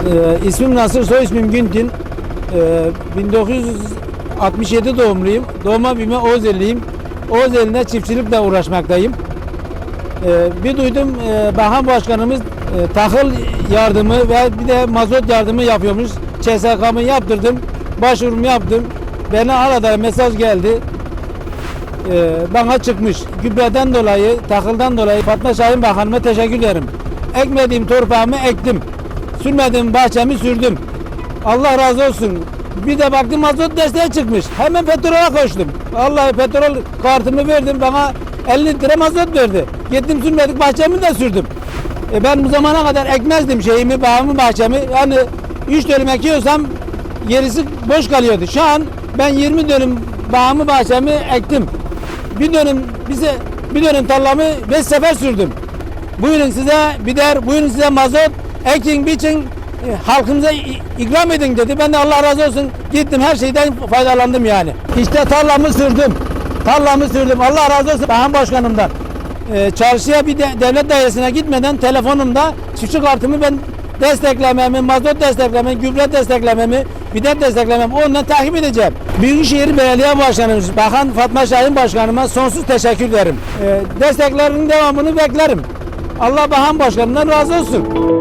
Ee, ismim Nasır, soy ismim Güntin. Ee, 1967 doğumluyum. Doğma büyüme Oğuzeli'yim. Oğuzeli'nde çiftçilikle uğraşmaktayım. Ee, bir duydum e, Bakan Başkanımız e, tahıl yardımı ve bir de mazot yardımı yapıyormuş. CSK'mı yaptırdım. Başvurumu yaptım. Bana arada mesaj geldi. Ee, bana çıkmış. Gübreden dolayı, tahıldan dolayı Fatma Şahin Bakanıma teşekkür ederim. Ekmediğim torpağımı ektim. Sürmediğim bahçemi sürdüm. Allah razı olsun. Bir de baktım mazot desteği çıkmış. Hemen petrola koştum. Vallahi petrol kartımı verdim bana 50 litre mazot verdi. Gittim sürmedik bahçemi de sürdüm. E ben bu zamana kadar ekmezdim şeyimi, bağımı, bahçemi. Yani 3 dönüm ekiyorsam gerisi boş kalıyordu. Şu an ben 20 dönüm bağımı, bahçemi ektim. Bir dönüm bize bir dönüm tarlamı 5 sefer sürdüm. Buyurun size biber, buyurun size mazot, ekin, biçin, e, halkımıza ikram edin dedi. Ben de Allah razı olsun gittim her şeyden faydalandım yani. İşte tarlamı sürdüm. Tarlamı sürdüm. Allah razı olsun Bahan Başkanımdan. Ee, çarşıya bir de, devlet dairesine gitmeden telefonumda çiftçi kartımı ben desteklememi, mazot desteklememi, gübre desteklememi, biber desteklememi ondan takip edeceğim. Büyükşehir Belediye Başkanımız Bakan Fatma Şahin Başkanıma sonsuz teşekkür ederim. Ee, desteklerinin devamını beklerim. Allah Bahan Başkanımdan razı olsun.